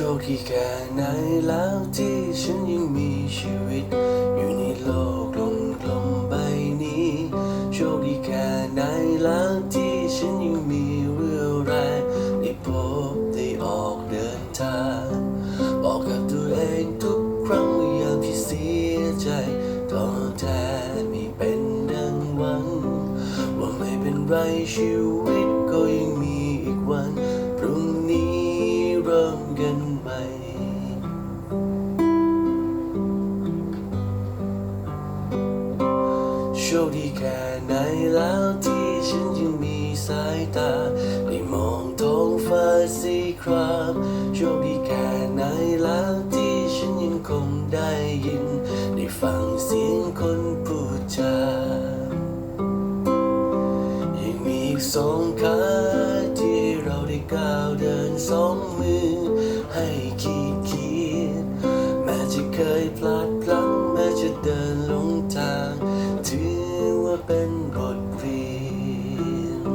ชคดีแค่ไหนแล้วที่ฉันยังมีชีวิต อยู่ในโลกกลมกลมใบนี้ โชคดีแค่ไหนแล้วที่ฉันยังมีเรี่ยวแรงได้พบได้ออกเดินทางบอกกับตัวเองทุกครั้งเมื่อยามที่เสียใจตอนแท้ไม่เป็นดังหวัง ว่าไม่เป็นไรชีวิต ชคดีแค่ไหนแล้วที่ฉันยังมีสายตาได้มองท้องฟ้าสีครามโชคดีแค่ไหนแล้วที่ฉันยังคงได้ยิน ได้ฟังเสียงคนพูดจายังมีอีกสองขาที่เราได้ก้าวเดินสองมือ ให้ขีดเขียนแม้จะเคยพลาดพลั้งแม้จะเดินหลงทาง เป็นบทเรียน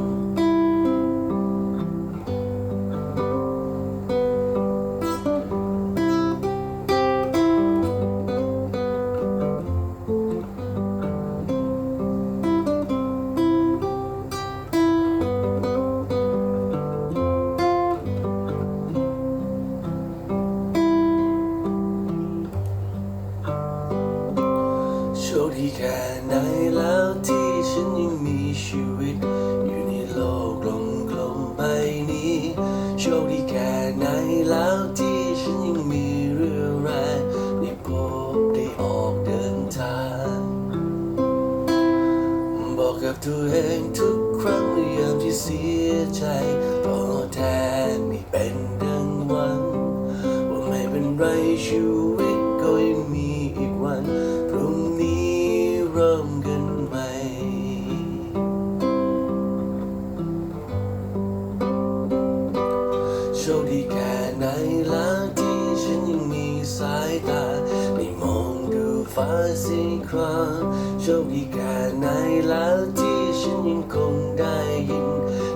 โชคดีแค่ไหนแล้วที่ ฉันยังมีชีวิต อยู่ในโลกกลมกลมๆใบนี้ โชคดีแค่ไหนแล้วที่ฉันยังมีเรื่องแรงได้พบได้ออกเดินทาง บอกกับตัวเองทุกครั้งเมื่อยามที่เสียใจพอแท้ไม่เป็นดังหวังว่าไม่เป็นไรชีวิต ฟ้าสีครามโชคดีแค่ไหนแล้วที่ฉันยังคงได้ยิน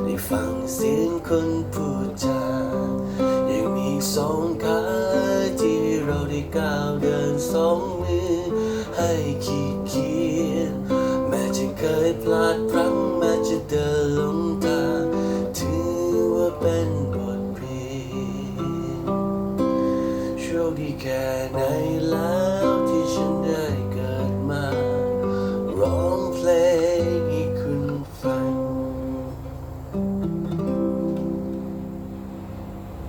ได้ฟังเสียงคนพูดจายังมีสองขาที่เราได้ก้าวเดินสองมือ ให้ขีดเขียนแม้จะเคยพลาดพลั้งแม้จะเดินหลงทางถือว่าเป็นบทเรียนโชคดีแค่ไหนแล้ว